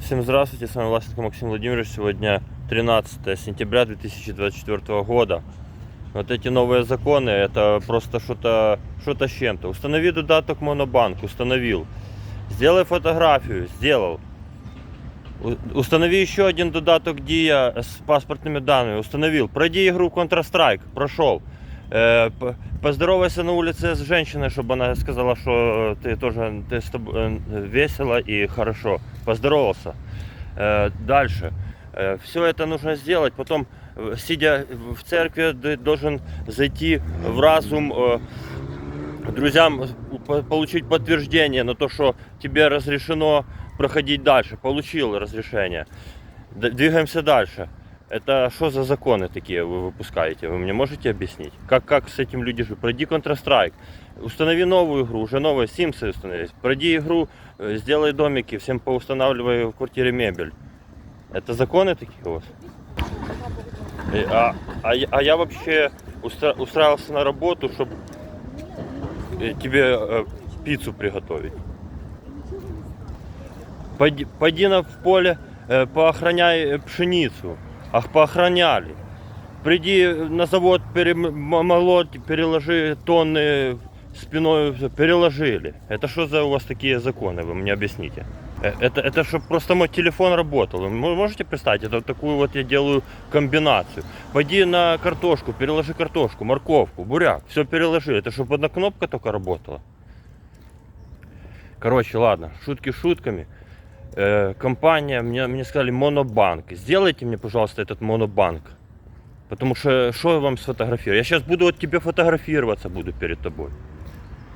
Всем здравствуйте, с вами Власенко Максим Владимирович. Сегодня 13 сентября 2024 года. Вот эти новые законы, это просто что-то что с чем-то. Установи додаток Монобанк, установил. Сделай фотографию, сделал. У- Установи еще один додаток Дия с паспортными данными, установил. Пройди игру Counter-Strike, прошел. Э, Поздоровайся на улице с женщиной, чтобы она сказала, что ты тоже ты с тоб- э, весело и хорошо. Поздоровался. Э, Дальше. Все это нужно сделать. Потом, э, сидя в церкви, ты должен зайти в разум э, друзьям по- получить подтверждение на то, что тебе разрешено проходить дальше. Получил разрешение. Двигаемся дальше. Это что за законы такие вы выпускаете? Вы мне можете объяснить? Как, как с этим люди живут? Пройди Counter-Strike. Установи новую игру, уже новые Sims установились. Пройди игру, э, сделай домики, всем поустанавливай в квартире мебель. Это законы такие у вас? Э, А, а, а я вообще устра- устраивался на работу, чтобы тебе э, пиццу приготовить. Пойди, пойди на в поле, э, поохраняй э, пшеницу. Ах, поохраняли. Приди на завод, перемолоть, переложи тонны спиной, переложили. Это что за у вас такие законы, вы мне объясните? Э, Это, это чтобы просто мой телефон работал. Вы мо- можете представить, это вот такую вот я делаю комбинацию. Пойди на картошку, переложи картошку, морковку, буряк, все переложи. Это чтобы одна кнопка только работала. Короче, ладно, шутки шутками. Э, компания, мне, мне сказали монобанк. Сделайте мне, пожалуйста, этот монобанк. Потому что что я вам сфотографирую? Я сейчас буду от тебе фотографироваться буду перед тобой.